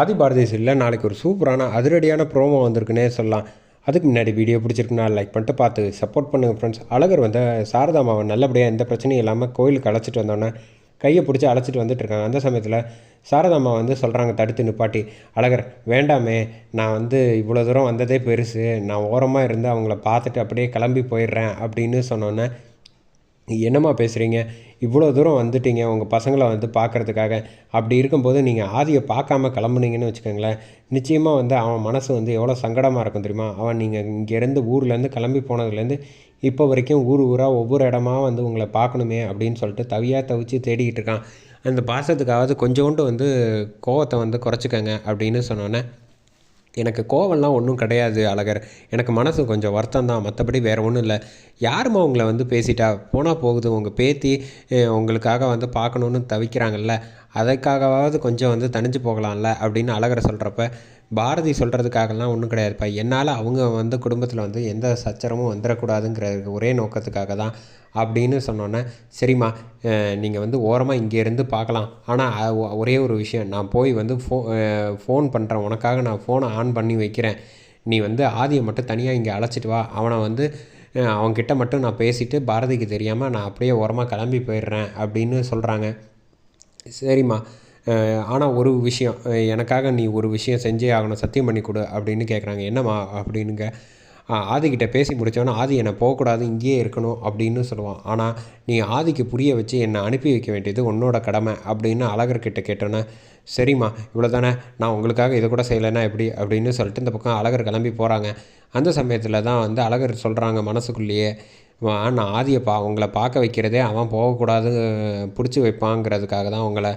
ஆதி பாரதிய சீரியலில் நாளைக்கு ஒரு சூப்பரான அதிரடியான ப்ரோமோ வந்திருக்குன்னே சொல்லலாம். அதுக்கு முன்னாடி வீடியோ பிடிச்சிருக்குன்னா லைக் பண்ணிட்டு பார்த்து சப்போர்ட் பண்ணுங்கள் ஃப்ரெண்ட்ஸ் அழகர் வந்து சாரதாமாவை நல்லபடியாக எந்த பிரச்சனையும் இல்லாமல் கோயிலுக்கு அழைச்சிட்டு வந்தோன்னே கையை பிடிச்சி அழைச்சிட்டு வந்துட்டு இருக்காங்க. அந்த சமயத்தில் சாரதாம்மா வந்து சொல்கிறாங்க தடுத்து நிப்பாட்டி. அழகர் வேண்டாமே நான் வந்து இவ்வளோ தூரம் வந்ததே பெருசு. நான் ஓரமாக இருந்து அவங்கள பார்த்துட்டு அப்படியே கிளம்பி போயிடுறேன். அப்படின்னு சொன்னோன்னே என்னம்மா பேசுகிறீங்க இவ்வளோ தூரம் வந்துட்டீங்க. உங்கள் பசங்களை வந்து பார்க்குறதுக்காக. அப்படி இருக்கும்போது நீங்கள் ஆதியை பார்க்காம கிளம்புனீங்கன்னு வச்சுக்கோங்களேன். நிச்சயமாக வந்து அவன் மனசு வந்து எவ்வளோ சங்கடமாக இருக்கும் தெரியுமா? அவன் நீங்கள் இங்கேருந்து ஊர்லேருந்து கிளம்பி போனதுலேருந்து இப்போ வரைக்கும் ஊர் ஊராக ஒவ்வொரு இடமா வந்து உங்களை பார்க்கணுமே அப்படின்னு சொல்லிட்டு தவியாக தவிச்சு தேடிக்கிட்டு இருக்கான். அந்த பாசத்துக்காவது கொஞ்சோண்டு வந்து கோவத்தை வந்து குறைச்சிக்கங்க அப்படின்னு சொன்னோன்னே எனக்கு கோவம்லாம் ஒன்றும் கிடையாது அழகர். எனக்கு மனசு கொஞ்சம் வருத்தம் தான் மற்றபடி வேறு ஒன்றும் இல்லை. யாருமா உங்களை வந்து பேசிட்டா? போனால் போகுது. உங்கள் பேத்தி உங்களுக்காக வந்து பார்க்கணுன்னு தவிக்கிறாங்கல்ல. அதுக்காகவாவது கொஞ்சம் வந்து தணிஞ்சு போகலாம்ல அப்படின்னு அழகரை சொல்கிறப்ப பாரதி சொல்கிறதுக்காகலாம் ஒன்றும் கிடையாதுப்பா. என்னால் அவங்க வந்து குடும்பத்தில் வந்து எந்த சச்சரமும் வந்துடக்கூடாதுங்கிற ஒரே நோக்கத்துக்காக தான் அப்படின்னு சொன்னோன்னே சரிம்மா நீங்கள் வந்து ஓரமாக இங்கேருந்து பார்க்கலாம். ஆனால் ஒரே ஒரு விஷயம் நான் போய் வந்து ஃபோ ஃபோன் பண்ணுறேன் உனக்காக நான் ஃபோனை ஆன் பண்ணி வைக்கிறேன். நீ வந்து ஆதியை மட்டும் தனியாக இங்கே அழைச்சிட்டு வா. அவனை வந்து அஹ், அவன்கிட்ட மட்டும் நான் பேசிவிட்டு பாரதிக்கு தெரியாமல் நான் அப்படியே ஓரமாக கிளம்பி போயிடுறேன் அப்படின்னு சொல்கிறாங்க சரிம்மா. ஆனால் ஒரு விஷயம் எனக்காக நீ ஒரு விஷயம் செஞ்சே ஆகணும் சத்தியம் பண்ணி கொடு அப்படின்னு கேட்குறாங்க என்னம்மா அப்படின்னுங்க. ஆதிக்கிட்ட பேசி முடித்தோன்னா ஆதி என்னை போகக்கூடாது இங்கேயே இருக்கணும் அப்படின்னு சொல்லுவான். ஆனால் நீ ஆதிக்கு புரிய வச்சு என்னை அனுப்பி வைக்க வேண்டியது உன்னோட கடமை அப்படின்னு அழகர்கிட்ட கேட்டோன்னே சரிம்மா இவ்வளோ தானே நான் உங்களுக்காக இதை கூட செய்யலைன்னா எப்படி? அப்படின்னு சொல்லிட்டு இந்த பக்கம் அழகர் கிளம்பி போகிறாங்க அந்த சமயத்தில் தான் வந்து அழகர் சொல்கிறாங்க மனசுக்குள்ளேயே "வா, நான் ஆதியை பா உங்களை பார்க்க வைக்கிறதே அவன் போகக்கூடாது பிடிச்சி வைப்பாங்கிறதுக்காக தான் உங்களை.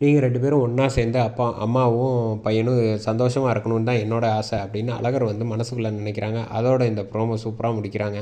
நீங்கள் ரெண்டு பேரும் ஒன்றா சேர்ந்து அப்பா அம்மாவும் பையனும் சந்தோஷமாக இருக்கணும்னு தான் என்னோட ஆசை அப்படின்னு அழகர் வந்து மனசுக்குள்ளே நினைக்கிறாங்க. அதோட இந்த ப்ரோமோ சூப்பராக முடிக்கிறாங்க.